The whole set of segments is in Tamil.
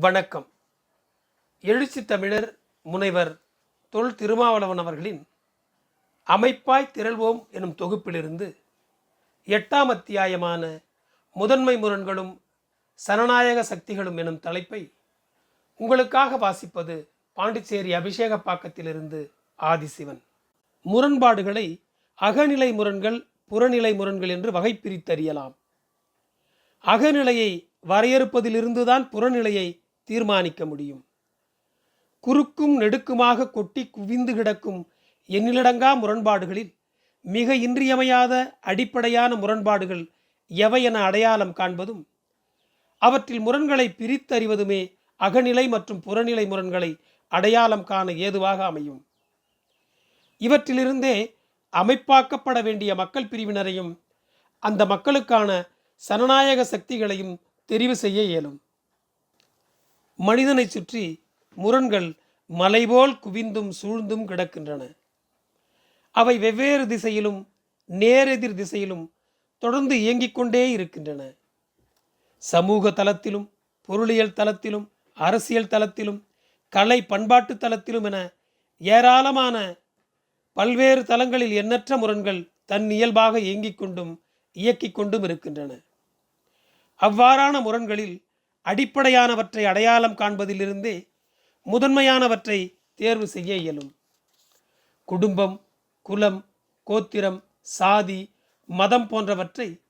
வணக்கம். எழுச்சி தமிழர் முனைவர் தொல் திருமாவளவன் அவர்களின் அமைப்பாய் திரள்வோம் எனும் தொகுப்பிலிருந்து எட்டாம் அத்தியாயமான முதன்மை முரண்களும் சனநாயக சக்திகளும் எனும் தலைப்பை உங்களுக்காக வாசிப்பது பாண்டிச்சேரி அபிஷேகப்பாக்கத்திலிருந்து ஆதிசிவன். முரண்பாடுகளை அகநிலை முரண்கள் புறநிலை முரண்கள் என்று வகை பிரித்தறியலாம் அகநிலையை வரையறுப்பதிலிருந்துதான் புறநிலையை தீர்மானிக்க முடியும். குறுக்கும் நெடுக்குமாக கொட்டி குவிந்து கிடக்கும் எண்ணிலடங்கா முரண்பாடுகளில் மிக இன்றியமையாத அடிப்படையான முரண்பாடுகள் எவை என அடையாளம் காண்பதும் அவற்றில் முரண்களை பிரித்தறிவதுமே அகநிலை மற்றும் புறநிலை முரண்களை அடையாளம் காண ஏதுவாக அமையும். இவற்றிலிருந்தே அமைப்பாக்கப்பட வேண்டிய மக்கள் பிரிவினரையும் அந்த மக்களுக்கான சனநாயக சக்திகளையும் தெரிவு செய்ய இயலும். மனிதனை சுற்றி முரண்கள் மலைபோல் குவிந்தும் சூழ்ந்தும் கிடக்கின்றன. அவை வெவ்வேறு திசையிலும் நேரெதிர் திசையிலும் தொடர்ந்து இயங்கிக் கொண்டே இருக்கின்றன. சமூக தளத்திலும் பொருளியல் தளத்திலும் அரசியல் தளத்திலும் கலை பண்பாட்டு தளத்திலும் என ஏராளமான பல்வேறு தளங்களில் எண்ணற்ற முரண்கள் தன் இயல்பாக இயங்கிக் கொண்டும் இயக்கிக் கொண்டும் இருக்கின்றன. அவ்வாறான முரண்களில் அடிப்படையானவற்றை அடையாளம் காண்பதிலிருந்தே முதன்மையானவற்றை தேர்வு செய்ய இயலும். குடும்பம் குலம் கோத்திரம் சாதி மதம் போன்றவற்றை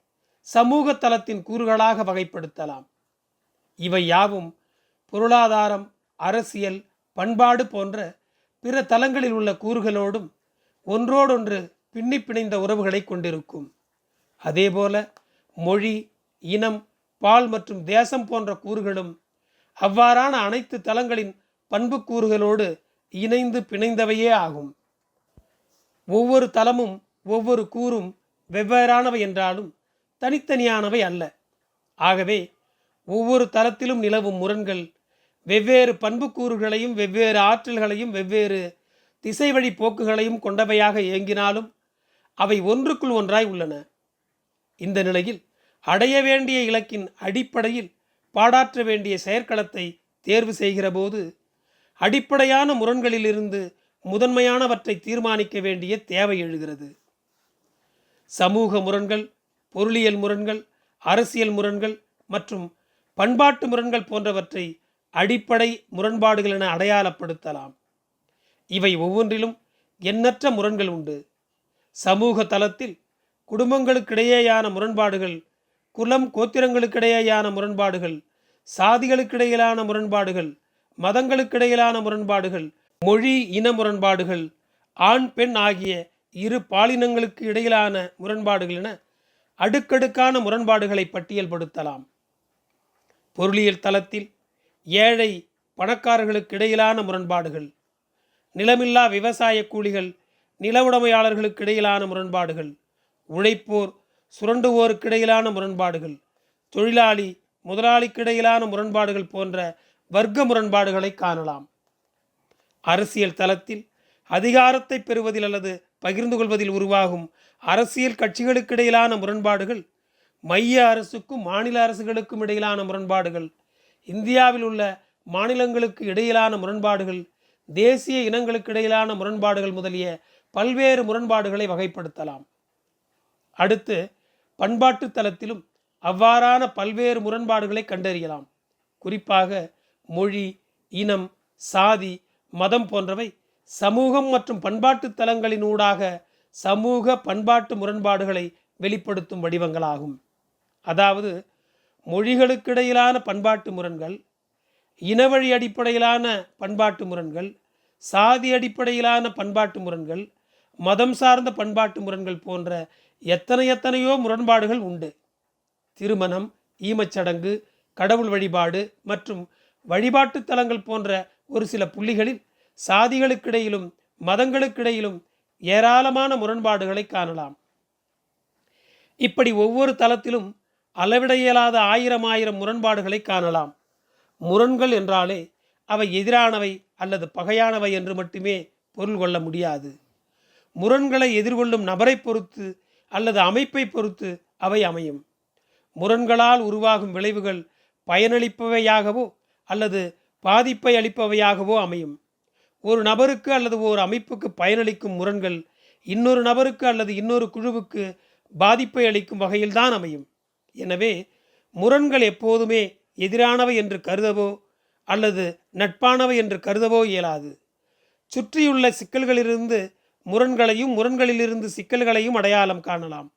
சமூக தளத்தின் கூறுகளாக வகைப்படுத்தலாம். இவை யாவும் பொருளாதாரம் அரசியல் பண்பாடு போன்ற பிற தலங்களில் உள்ள கூறுகளோடும் ஒன்றோடொன்று பின்னி பிணைந்த உறவுகளை கொண்டிருக்கும். அதேபோல மொழி இனம் பால் மற்றும் தேசம் போன்ற கூறுகளும் அவ்வாறான அனைத்து தலங்களின் பண்புக்கூறுகளோடு இணைந்து பிணைந்தவையே ஆகும். ஒவ்வொரு தலமும் ஒவ்வொரு கூறும் வெவ்வேறானவை என்றாலும் தனித்தனியானவை அல்ல. ஆகவே ஒவ்வொரு தளத்திலும் நிலவும் முரண்கள் வெவ்வேறு பண்புக்கூறுகளையும் வெவ்வேறு ஆற்றல்களையும் வெவ்வேறு திசை வழி போக்குகளையும் கொண்டவையாக இயங்கினாலும் அவை ஒன்றுக்குள் ஒன்றாய் உள்ளன. இந்த நிலையில் அடைய வேண்டிய இலக்கின் அடிப்படையில் பாடாற்ற வேண்டிய செயற்களத்தை தேர்வு செய்கிற போது அடிப்படையான முரண்களிலிருந்து முதன்மையானவற்றை தீர்மானிக்க வேண்டிய தேவை எழுகிறது. சமூக முரண்கள் பொருளியல் முரண்கள் அரசியல் முரண்கள் மற்றும் பண்பாட்டு முரண்கள் போன்றவற்றை அடிப்படை முரண்பாடுகள் என அடையாளப்படுத்தலாம். இவை ஒவ்வொன்றிலும் எண்ணற்ற முரண்கள் உண்டு. சமூக தளத்தில் குடும்பங்களுக்கிடையேயான முரண்பாடுகள் குலம் கோத்திரங்களுக்கிடையேயான முரண்பாடுகள் சாதிகளுக்கிடையிலான முரண்பாடுகள் மதங்களுக்கிடையிலான முரண்பாடுகள் மொழி இன முரண்பாடுகள் ஆண் பெண் ஆகிய இரு பாலினங்களுக்கு இடையிலான முரண்பாடுகள் என அடுக்கடுக்கான முரண்பாடுகளை பட்டியல்படுத்தலாம். பொருளியல் தளத்தில் ஏழை பணக்காரர்களுக்கு இடையிலான முரண்பாடுகள் நிலமில்லா விவசாய கூலிகள் நில உடைமையாளர்களுக்கு இடையிலான முரண்பாடுகள் உழைப்போர் சுரண்டுவோருக்கிடையிலான முரண்பாடுகள் தொழிலாளி முதலாளிக்கிடையிலான முரண்பாடுகள் போன்ற வர்க்க முரண்பாடுகளை காணலாம். அரசியல் தளத்தில் அதிகாரத்தை பெறுவதில் அல்லது பகிர்ந்து கொள்வதில் உருவாகும் அரசியல் கட்சிகளுக்கிடையிலான முரண்பாடுகள் மைய அரசுக்கும் மாநில அரசுகளுக்கும் இடையிலான முரண்பாடுகள் இந்தியாவில் உள்ள மாநிலங்களுக்கு இடையிலான முரண்பாடுகள் தேசிய இனங்களுக்கு இடையிலான முரண்பாடுகள் முதலிய பல்வேறு முரண்பாடுகளை வகைப்படுத்தலாம். அடுத்து பண்பாட்டு தளத்திலும் அவ்வாறான பல்வேறு முரண்பாடுகளை கண்டறியலாம். குறிப்பாக மொழி இனம் சாதி மதம் போன்றவை சமூகம் மற்றும் பண்பாட்டு தலங்களினூடாக சமூக பண்பாட்டு முரண்பாடுகளை வெளிப்படுத்தும் வடிவங்களாகும். அதாவது மொழிகளுக்கிடையிலான பண்பாட்டு முரண்கள் இனவழி அடிப்படையிலான பண்பாட்டு முரண்கள் சாதி அடிப்படையிலான பண்பாட்டு முரண்கள் மதம் சார்ந்த பண்பாட்டு முரண்கள் போன்ற எத்தனை எத்தனையோ முரண்பாடுகள் உண்டு. திருமணம் ஈமச்சடங்கு கடவுள் வழிபாடு மற்றும் வழிபாட்டு தலங்கள் போன்ற ஒரு சில புள்ளிகளில் சாதிகளுக்கிடையிலும் மதங்களுக்கிடையிலும் ஏராளமான முரண்பாடுகளை காணலாம். இப்படி ஒவ்வொரு தளத்திலும் அளவிட இயலாத ஆயிரம் ஆயிரம் முரண்பாடுகளை காணலாம். முரண்கள் என்றாலே அவை எதிரானவை அல்லது பகையானவை என்று மட்டுமே பொருள் கொள்ள முடியாது. முரண்களை எதிர்கொள்ளும் நபரை பொறுத்து அல்லது அமைப்பை பொறுத்து அவை அமையும். முரண்களால் உருவாகும் விளைவுகள் பயனளிப்பவையாகவோ அல்லது பாதிப்பை அளிப்பவையாகவோ அமையும். ஒரு நபருக்கு அல்லது ஒரு அமைப்புக்கு பயனளிக்கும் முரண்கள் இன்னொரு நபருக்கு அல்லது இன்னொரு குழுவுக்கு பாதிப்பை அளிக்கும் வகையில்தான் அமையும். எனவே முரண்கள் எப்போதுமே எதிரானவை என்று கருதவோ அல்லது நட்பானவை என்று கருதவோ இயலாது. சுற்றியுள்ள சிக்கல்களிலிருந்து முரண்களையும் முரண்களிலிருந்து சிக்கல்களையும் அடையாளம் காணலாம்.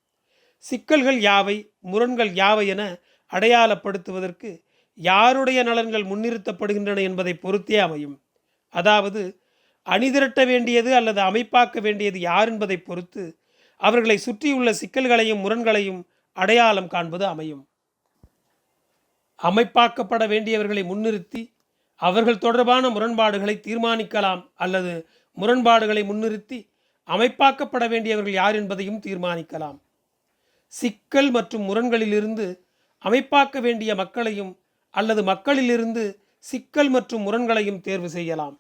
சிக்கல்கள் யாவை? முரண்கள் யாவை என அடையாளப்படுத்துவதற்கு யாருடைய நலன்கள் முன்னிறுத்தப்படுகின்றன என்பதை பொறுத்தே அமையும். அதாவது அணிதிரட்ட வேண்டியது அல்லது அமைப்பாக்க வேண்டியது யார் என்பதை பொறுத்து அவர்களை சுற்றியுள்ள சிக்கல்களையும் முரண்களையும் அடையாளம் காண்பது அமையும். அமைப்பாக்கப்பட வேண்டியவர்களை முன்னிறுத்தி அவர்கள் தொடர்பான முரண்பாடுகளை தீர்மானிக்கலாம் அல்லது முரண்பாடுகளை முன்னிறுத்தி அமைப்பாக்கப்பட வேண்டியவர்கள் யார் என்பதையும் தீர்மானிக்கலாம். சிக்கல் மற்றும் முரண்களிலிருந்து அமைப்பாக்க வேண்டிய மக்களையும் அல்லது மக்களிலிருந்து சிக்கல் மற்றும் முரண்களையும் தேர்வு செய்யலாம்.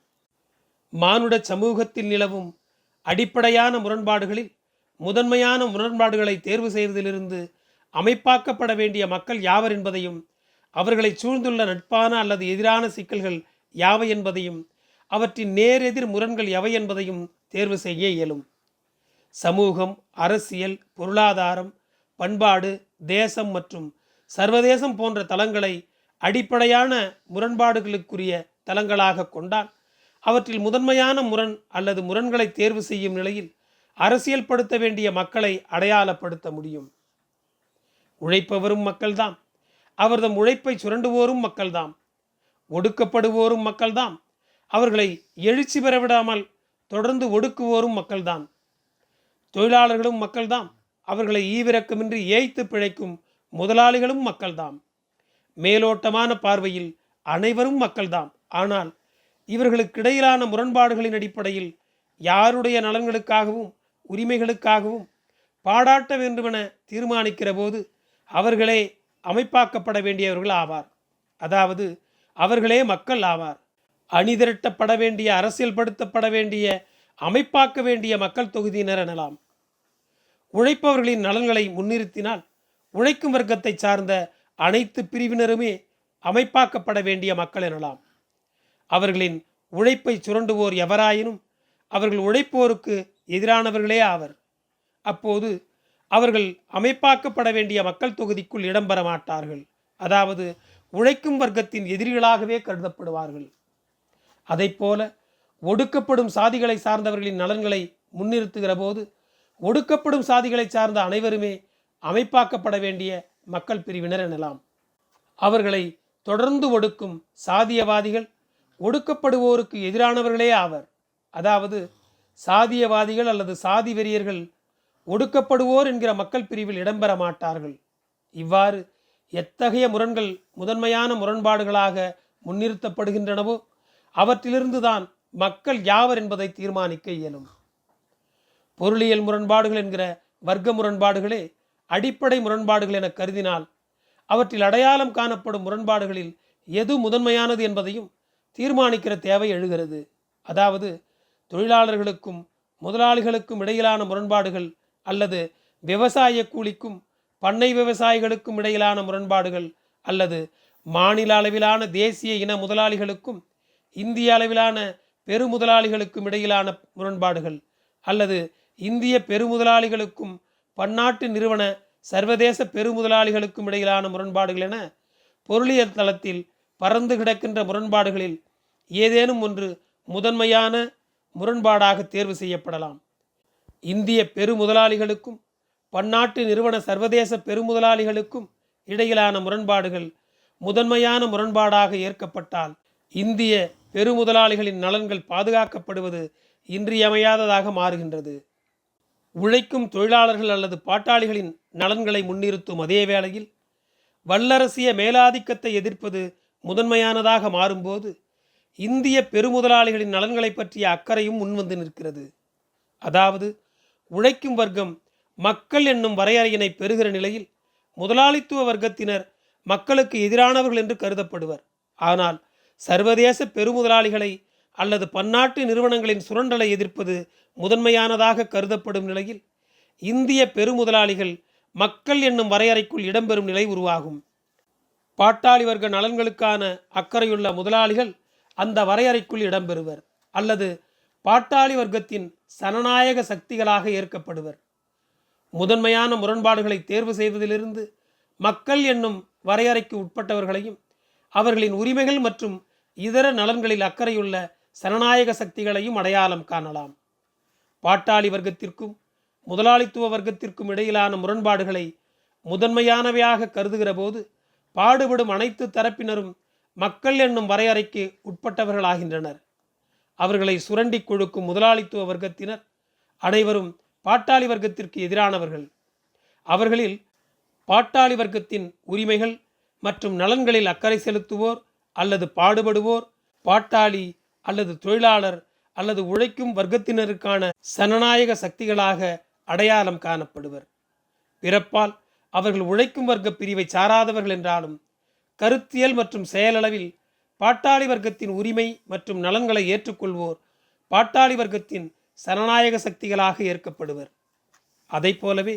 மானுட சமூகத்தில் நிலவும் அடிப்படையான முரண்பாடுகளில் முதன்மையான முரண்பாடுகளை தேர்வு செய்வதிலிருந்து அமைப்பாக்கப்பட வேண்டிய மக்கள் யாவர் என்பதையும் அவர்களை சூழ்ந்துள்ள நட்பான அல்லது எதிரான சிக்கல்கள் யாவை என்பதையும் அவற்றின் நேரெதிர் முரண்கள் எவை என்பதையும் தேர்வு செய்ய இயலும். சமூகம் அரசியல் பொருளாதாரம் பண்பாடு தேசம் மற்றும் சர்வதேசம் போன்ற தளங்களை அடிப்படையான முரண்பாடுகளுக்குரிய தளங்களாக கொண்டால் அவற்றில் முதன்மையான முரண் அல்லது முரண்களை தேர்வு செய்யும் நிலையில் அரசியல்படுத்த வேண்டிய மக்களை அடையாளப்படுத்த முடியும். உழைப்பவரும் மக்கள்தாம். அவர்தம் உழைப்பை சுரண்டுவோரும் மக்கள்தாம். ஒடுக்கப்படுவோரும் மக்கள்தாம். அவர்களை எழுச்சி பெறவிடாமல் தொடர்ந்து ஒடுக்குவோரும் மக்கள்தான். தொழிலாளர்களும் மக்கள்தாம் அவர்களை ஈவிரக்கமின்றி ஏய்த்து பிழைக்கும் முதலாளிகளும் மக்கள்தாம் மேலோட்டமான பார்வையில் அனைவரும் மக்கள்தாம் ஆனால் இவர்களுக்கிடையிலான முரண்பாடுகளின் அடிப்படையில் யாருடைய நலன்களுக்காகவும் உரிமைகளுக்காகவும் பாடாட்ட வேண்டுமென தீர்மானிக்கிற போது அவர்களே அமைப்பாக்கப்பட வேண்டியவர்கள் ஆவார். அதாவது அவர்களே மக்கள் ஆவார். அணிதிரட்டப்பட வேண்டிய அரசியல்படுத்தப்பட வேண்டிய அமைப்பாக்க வேண்டிய மக்கள் தொகுதியினர் எனலாம். உழைப்பவர்களின் நலன்களை முன்னிறுத்தினால் உழைக்கும் வர்க்கத்தை சார்ந்த அனைத்து பிரிவினருமே அமைப்பாக்கப்பட வேண்டிய மக்கள் எனலாம். அவர்களின் உழைப்பை சுரண்டுவோர் எவராயினும் அவர்கள் உழைப்போருக்கு எதிரானவர்களே ஆவர். அப்போது அவர்கள் அமைப்பாக்கப்பட வேண்டிய மக்கள் தொகுதிக்குள் இடம்பெற மாட்டார்கள். அதாவது உழைக்கும் வர்க்கத்தின் எதிரிகளாகவே கருதப்படுவார்கள். அதைப்போல ஒடுக்கப்படும் சாதிகளை சார்ந்தவர்களின் நலன்களை முன்னிறுத்துகிற போது ஒடுக்கப்படும் சாதிகளை சார்ந்த அனைவருமே அமைப்பாக்கப்பட வேண்டிய மக்கள் பிரிவினர் எனலாம். அவர்களை தொடர்ந்து ஒடுக்கும் சாதியவாதிகள் ஒடுக்கப்படுவோருக்கு எதிரானவர்களே ஆவர். அதாவது சாதியவாதிகள் அல்லது சாதி வெறியர்கள் ஒடுக்கப்படுவோர் என்கிற மக்கள் பிரிவில் இடம்பெற மாட்டார்கள். இவ்வாறு எத்தகைய முரண்கள் முதன்மையான முரண்பாடுகளாக முன்னிறுத்தப்படுகின்றனவோ அவற்றிலிருந்துதான் மக்கள் யாவர் என்பதை தீர்மானிக்க இயலும். பொருளியல் முரண்பாடுகள் என்கிற வர்க்க முரண்பாடுகளே அடிப்படை முரண்பாடுகள் என கருதினால் அவற்றில் அடையாளம் காணப்படும் முரண்பாடுகளில் எது முதன்மையானது என்பதையும் தீர்மானிக்கிற தேவை எழுகிறது. அதாவது தொழிலாளர்களுக்கும் முதலாளிகளுக்கும் இடையிலான முரண்பாடுகள் அல்லது விவசாய கூலிக்கும் பண்ணை விவசாயிகளுக்கும் இடையிலான முரண்பாடுகள் அல்லது மாநில அளவிலான தேசிய இன முதலாளிகளுக்கும் இந்திய அளவிலான பெருமுதலாளிகளுக்கும் இடையிலான முரண்பாடுகள் அல்லது இந்திய பெருமுதலாளிகளுக்கும் பன்னாட்டு நிறுவன சர்வதேச பெருமுதலாளிகளுக்கும் இடையிலான முரண்பாடுகள் என பொருளியல் தளத்தில் பறந்து கிடக்கின்ற முரண்பாடுகளில் ஏதேனும் ஒன்று முதன்மையான முரண்பாடாக தேர்வு செய்யப்படலாம். இந்திய பெருமுதலாளிகளுக்கும் பன்னாட்டு நிறுவன சர்வதேச பெருமுதலாளிகளுக்கும் இடையிலான முரண்பாடுகள் முதன்மையான முரண்பாடாக ஏற்கப்பட்டால் இந்திய பெருமுதலாளிகளின் நலன்கள் பாதுகாக்கப்படுவது இன்றியமையாததாக மாறுகின்றது. உழைக்கும் தொழிலாளர்கள் அல்லது பாட்டாளிகளின் நலன்களை முன்னிறுத்தும் அதே வேளையில் வல்லரசிய மேலாதிக்கத்தை எதிர்ப்பது முதன்மையானதாக மாறும்போது இந்திய பெருமுதலாளிகளின் நலன்களை பற்றிய அக்கறையும் முன்வந்து நிற்கிறது. அதாவது உழைக்கும் வர்க்கம் மக்கள் என்னும் வரையறையினை பெறுகிற நிலையில் முதலாளித்துவ வர்க்கத்தினர் மக்களுக்கு எதிரானவர்கள் என்று கருதப்படுவர். ஆனால் சர்வதேச பெருமுதலாளிகளை அல்லது பன்னாட்டு நிறுவனங்களின் சுரண்டலை எதிர்ப்பது முதன்மையானதாக கருதப்படும் நிலையில் இந்திய பெருமுதலாளிகள் மக்கள் என்னும் வரையறைக்குள் இடம்பெறும் நிலை உருவாகும். பாட்டாளி வர்க்க நலன்களுக்கான அக்கறையுள்ள முதலாளிகள் அந்த வரையறைக்குள் இடம்பெறுவர் அல்லது பாட்டாளி வர்க்கத்தின் சனநாயக சக்திகளாக ஏற்கப்படுவர். முதன்மையான முரண்பாடுகளை தேர்வு செய்வதிலிருந்து மக்கள் என்னும் வரையறைக்கு உட்பட்டவர்களையும் அவர்களின் உரிமைகள் மற்றும் இதர நலன்களில் அக்கறையுள்ள சனநாயக சக்திகளையும் அடையாளம் காணலாம். பாட்டாளி வர்க்கத்திற்கும் முதலாளித்துவ வர்க்கத்திற்கும் இடையிலான முரண்பாடுகளை முதன்மையானவையாக கருதுகிற போது பாடுபடும் அனைத்து தரப்பினரும் மக்கள் என்னும் வரையறைக்கு உட்பட்டவர்களாகின்றனர். அவர்களை சுரண்டி கொழுக்கும் முதலாளித்துவ வர்க்கத்தினர் அனைவரும் பாட்டாளி வர்க்கத்திற்கு எதிரானவர்கள். அவர்களில் பாட்டாளி வர்க்கத்தின் உரிமைகள் மற்றும் நலன்களில் அக்கறை செலுத்துவோர் அல்லது பாடுபடுவோர் பாட்டாளி அல்லது தொழிலாளர் அல்லது உழைக்கும் வர்க்கத்தினருக்கான சனநாயக சக்திகளாக அடையாளம் காணப்படுவர். பிறப்பால் அவர்கள் உழைக்கும் வர்க்க பிரிவை சாராதவர்கள் என்றாலும் கருத்தியல் மற்றும் செயலளவில் பாட்டாளி வர்க்கத்தின் உரிமை மற்றும் நலன்களை ஏற்றுக்கொள்வோர் பாட்டாளி வர்க்கத்தின் சனநாயக சக்திகளாக ஏற்கப்படுவர். அதை போலவே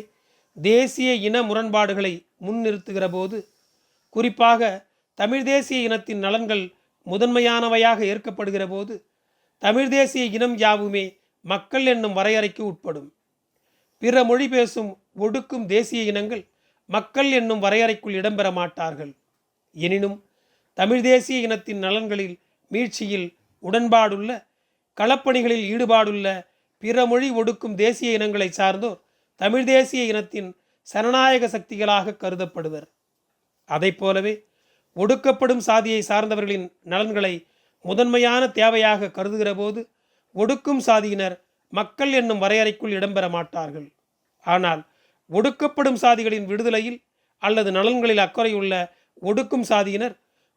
தேசிய இன முரண்பாடுகளை முன்னிறுத்துகிற போது குறிப்பாக தமிழ் தேசிய இனத்தின் நலன்கள் முதன்மையானவையாக ஏற்கப்படுகிற போது தமிழ் தேசிய இனம் யாவுமே மக்கள் என்னும் வரையறைக்கு உட்படும். பிற மொழி பேசும் ஒடுக்கும் தேசிய இனங்கள் மக்கள் என்னும் வரையறைக்குள் இடம்பெற மாட்டார்கள். எனினும் தமிழ் தேசிய இனத்தின் நலன்களில் மீழ்ச்சியில் உடன்பாடுள்ள களப்பணிகளில் ஈடுபாடுள்ள பிற மொழி ஒடுக்கும் தேசிய இனங்களை சார்ந்தோர் தமிழ் தேசிய இனத்தின் சனநாயக சக்திகளாக கருதப்படுவர். அதைப் போலவே ஒடுக்கப்படும் சாதியை சார்ந்தவர்களின் நலன்களை முதன்மையான தேவையாக கருதுகிற போது ஒடுக்கும் சாதியினர் மக்கள் என்னும் வரையறைக்குள் இடம்பெற மாட்டார்கள். ஆனால் ஒடுக்கப்படும் சாதிகளின் விடுதலையில் அல்லது நலன்களில் அக்கறையுள்ள ஒடுக்கும் சாதியினர்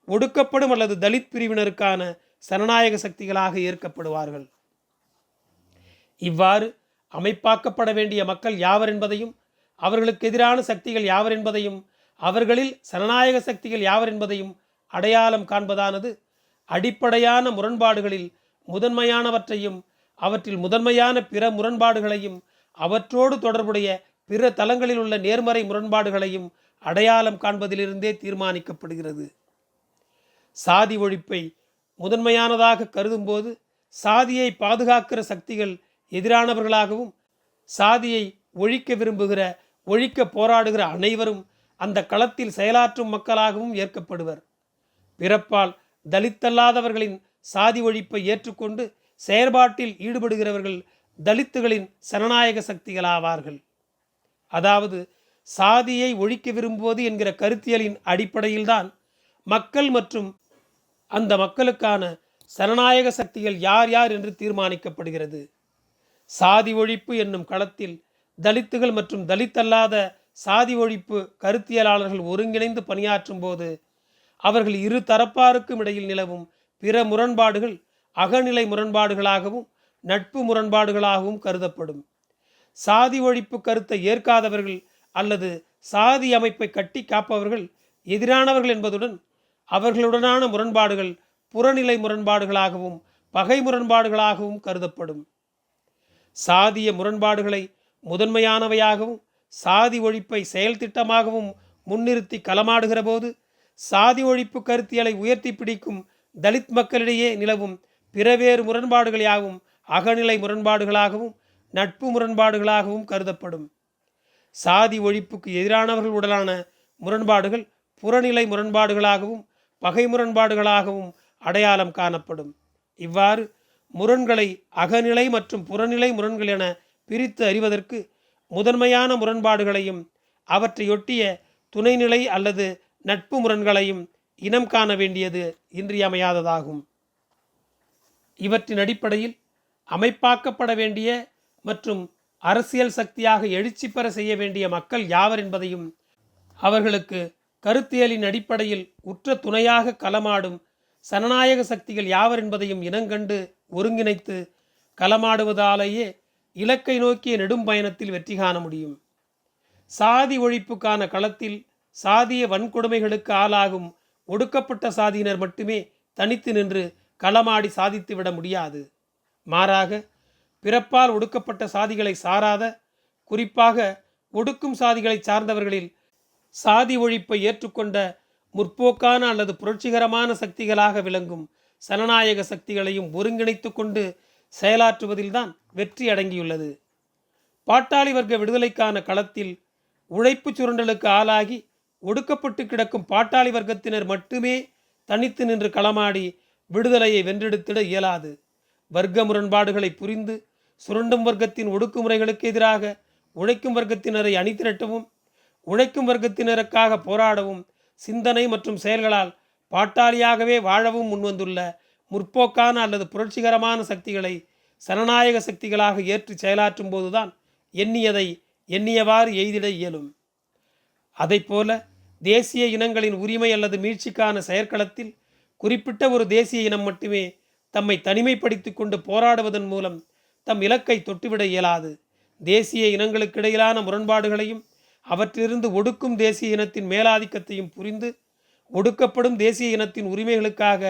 ஒடுக்கப்படும் அல்லது தலித் பிரிவினருக்கான சனநாயக சக்திகளாக ஏற்கப்படுவார்கள். இவ்வாறு அமைப்பாக்கப்பட வேண்டிய மக்கள் யாவர் என்பதையும் அவர்களுக்கு எதிரான சக்திகள் யாவர் என்பதையும் அவர்களில் சனநாயக சக்திகள் யாவர் என்பதையும் அடையாளம் காண்பதானது. அடிப்படையான முரண்பாடுகளில் முதன்மையானவற்றையும் அவற்றில் முதன்மையான பிற முரண்பாடுகளையும் அவற்றோடு தொடர்புடைய பிற தளங்களில் உள்ள நேர்மறை முரண்பாடுகளையும் அடையாளம் காண்பதிலிருந்தே தீர்மானிக்கப்படுகிறது. சாதி ஒழிப்பை முதன்மையானதாக கருதும்போது சாதியை பாதுகாக்கிற சக்திகள் எதிரானவர்களாகவும் சாதியை ஒழிக்க விரும்புகிற ஒழிக்க போராடுகிற அனைவரும் அந்த களத்தில் செயலாற்றும் மக்களாகவும் ஏற்கப்படுவர். பிறப்பால் தலித்தல்லாதவர்களின் சாதி ஒழிப்பை ஏற்றுக்கொண்டு செயற்பாட்டில் ஈடுபடுகிறவர்கள் தலித்துகளின் சனநாயக சக்திகளாவார்கள். அதாவது சாதியை ஒழிக்க விரும்புவது என்கிற கருத்தியலின் அடிப்படையில்தான் மக்கள் மற்றும் அந்த மக்களுக்கான சனநாயக சக்திகள் யார் யார் என்று தீர்மானிக்கப்படுகிறது. சாதி ஒழிப்பு என்னும் களத்தில் தலித்துகள் மற்றும் தலித்தல்லாத சாதி ஒழிப்பு கருத்தியலாளர்கள் ஒருங்கிணைந்து பணியாற்றும் போது அவர்கள் இரு தரப்பாருக்கும் இடையில் நிலவும் பிற முரண்பாடுகள் அகநிலை முரண்பாடுகளாகவும் நட்பு முரண்பாடுகளாகவும் கருதப்படும். சாதி ஒழிப்பு கருத்தை ஏற்காதவர்கள் அல்லது சாதி அமைப்பை கட்டி காப்பவர்கள் எதிரானவர்கள் என்பதுடன் அவர்களுடனான முரண்பாடுகள் புறநிலை முரண்பாடுகளாகவும் பகை முரண்பாடுகளாகவும் கருதப்படும். சாதிய முரண்பாடுகளை முதன்மையானவையாகவும் சாதி ஒழிப்பை செயல் திட்டமாகவும் முன்னிறுத்தி களமாடுகிற போது சாதி ஒழிப்பு கருத்தியலை உயர்த்தி பிடிக்கும் தலித் மக்களிடையே நிலவும் பிறவேறு முரண்பாடுகள் யாவும் அகநிலை முரண்பாடுகளாகவும் நட்பு முரண்பாடுகளாகவும் கருதப்படும். சாதி ஒழிப்புக்கு எதிரானவர்களுடனான முரண்பாடுகள் புறநிலை முரண்பாடுகளாகவும் பகை முரண்பாடுகளாகவும் அடையாளம் காணப்படும். இவ்வாறு முரண்களை அகநிலை மற்றும் புறநிலை முரண்கள் என பிரித்து அறிவதற்கு முதன்மையான முரண்பாடுகளையும் அவற்றையொட்டிய துணைநிலை அல்லது நட்பு முரண்களையும் இனம் காண வேண்டியது இன்றியமையாததாகும். இவற்றின் அடிப்படையில் அமைப்பாக்கப்பட வேண்டிய மற்றும் அரசியல் சக்தியாக எழுச்சி பெற செய்ய வேண்டிய மக்கள் யாவர் என்பதையும் அவர்களுக்கு கருத்தியலின் அடிப்படையில் உற்ற துணையாக களமாடும் சனநாயக சக்திகள் யாவர் என்பதையும் இனங்கண்டு ஒருங்கிணைத்து களமாடுவதாலேயே இலக்கை நோக்கிய நெடும் பயணத்தில் வெற்றி காண முடியும். சாதி ஒழிப்புக்கான களத்தில் சாதிய வன்கொடுமைகளுக்கு ஆளாகும் ஒடுக்கப்பட்ட சாதியினர் மட்டுமே தனித்து நின்று களமாடி சாதித்துவிட முடியாது. மாறாக பிறப்பால் ஒடுக்கப்பட்ட சாதிகளை சாராத குறிப்பாக ஒடுக்கும் சாதிகளை சார்ந்தவர்களில் சாதி ஒழிப்பை ஏற்றுக்கொண்ட முற்போக்கான அல்லது புரட்சிகரமான சக்திகளாக விளங்கும் சனநாயக சக்திகளையும் ஒருங்கிணைத்து கொண்டு செயலாற்றுவதில்தான் வெற்றி அடங்கியுள்ளது. பாட்டாளி வர்க்க விடுதலைக்கான களத்தில் உழைப்பு சுரண்டலுக்கு ஆளாகி ஒடுக்கப்பட்டு கிடக்கும் பாட்டாளி வர்க்கத்தினர் மட்டுமே தனித்து நின்று களமாடி விடுதலையை வென்றெடுத்திட இயலாது. வர்க்க முரண்பாடுகளை புரிந்து சுரண்டும் வர்க்கத்தின் ஒடுக்குமுறைகளுக்கு எதிராக உழைக்கும் வர்க்கத்தினரை அணிதிரட்டவும் உழைக்கும் வர்க்கத்தினருக்காக போராடவும் சிந்தனை மற்றும் செயல்களால் பாட்டாளியாகவே வாழவும் முன்வந்துள்ள முற்போக்கான அல்லது புரட்சிகரமான சக்திகளை சனநாயக சக்திகளாக ஏற்று செயலாற்றும் போதுதான் எண்ணியதை எண்ணியவாறு எய்திட இயலும். அதைப்போல தேசிய இனங்களின் உரிமை அல்லது மீட்சிக்கான செயற்களத்தில் குறிப்பிட்ட ஒரு தேசிய இனம் மட்டுமே தம்மை தனிமைப்படுத்தி கொண்டு போராடுவதன் மூலம் தம் இலக்கை தொட்டுவிட இயலாது. தேசிய இனங்களுக்கிடையிலான முரண்பாடுகளையும் அவற்றிலிருந்து ஒடுக்கும் தேசிய இனத்தின் மேலாதிக்கத்தையும் புரிந்து ஒடுக்கப்படும் தேசிய இனத்தின் உரிமைகளுக்காக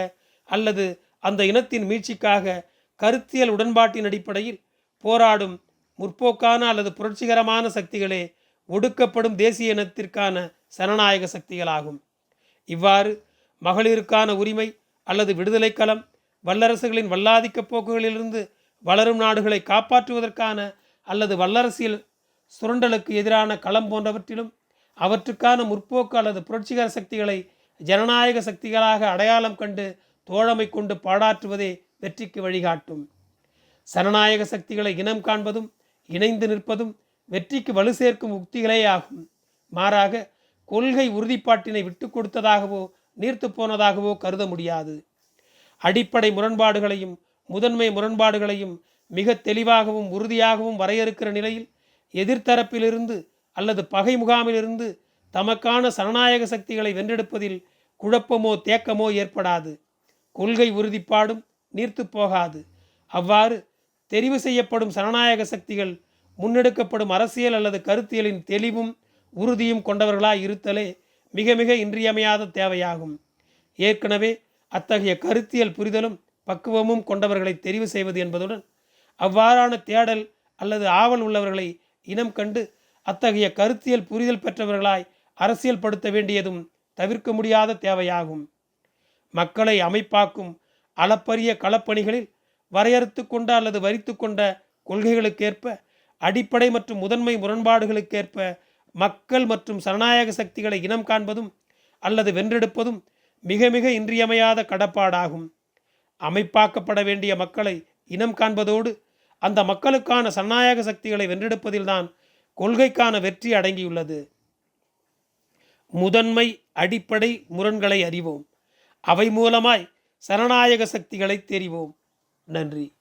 அல்லது அந்த இனத்தின் மீட்சிக்காக கருத்தியல் உடன்பாட்டின் அடிப்படையில் போராடும் முற்போக்கான அல்லது புரட்சிகரமான சக்திகளே ஒடுக்கப்படும் தேசிய இனத்திற்கான சனநாயக சக்திகளாகும். இவ்வாறு மகளிருக்கான உரிமை அல்லது விடுதலை களம் வல்லரசுகளின் வல்லாதிக்க போக்குகளிலிருந்து வளரும் நாடுகளை காப்பாற்றுவதற்கான அல்லது வல்லரசியல் சுரண்டலுக்கு எதிரான களம் போன்றவற்றிலும் அவற்றுக்கான முற்போக்கு அல்லது புரட்சிகர சக்திகளை ஜனநாயக சக்திகளாக அடையாளம் கண்டு தோழமை கொண்டு பாடாற்றுவதே வெற்றிக்கு வழிகாட்டும். சனநாயக சக்திகளை இனம் காண்பதும் இணைந்து நிற்பதும் வெற்றிக்கு வலு சேர்க்கும் உக்திகளே ஆகும். மாறாக கொள்கை உறுதிப்பாட்டினை விட்டு கொடுத்ததாகவோ நீர்த்து போனதாகவோ கருத முடியாது. அடிப்படை முரண்பாடுகளையும் முதன்மை முரண்பாடுகளையும் மிக தெளிவாகவும் உறுதியாகவும் வரையறுக்கிற நிலையில் எதிர்த்தரப்பிலிருந்து அல்லது பகை முகாமிலிருந்து தமக்கான சனநாயக சக்திகளை வென்றெடுப்பதில் குழப்பமோ தேக்கமோ ஏற்படாது. கொள்கை உறுதிப்பாடும் நீர்த்து போகாது. அவ்வாறு தெரிவு செய்யப்படும் சனநாயக சக்திகள் முன்னெடுக்கப்படும் அரசியல் அல்லது கருத்தியலின் தெளிவும் உறுதியும் கொண்டவர்களாய் இருத்தலே மிக மிக இன்றியமையாத தேவையாகும். ஏற்கனவே அத்தகைய கருத்தியல் புரிதலும் பக்குவமும் கொண்டவர்களை தெரிவு செய்வது என்பதுடன் அவ்வாறான தேடல் அல்லது ஆவல் உள்ளவர்களை இனம் கண்டு அத்தகைய கருத்தியல் புரிதல் பெற்றவர்களாய் அரசியல் படுத்த வேண்டியதும் தவிர்க்க முடியாத தேவையாகும். மக்களை அமைப்பாக்கும் அளப்பரிய களப்பணிகளில் வரையறுத்து கொண்ட அல்லது வரித்து கொண்ட கொள்கைகளுக்கேற்ப அடிப்படை மற்றும் முதன்மை முரண்பாடுகளுக்கேற்ப மக்கள் மற்றும் சனநாயக சக்திகளை இனம் காண்பதும் அல்லது வென்றெடுப்பதும் மிக மிக இன்றியமையாத கடப்பாடாகும். அமைப்பாக்கப்பட வேண்டிய மக்களை இனம் காண்பதோடு அந்த மக்களுக்கான சனநாயக சக்திகளை வென்றெடுப்பதில்தான் கொள்கைக்கான வெற்றி அடங்கியுள்ளது. முதன்மை அடிப்படை முரண்களை அறிவோம். அவை மூலமாய் சனநாயக சக்திகளை தெரிவோம் நன்றி.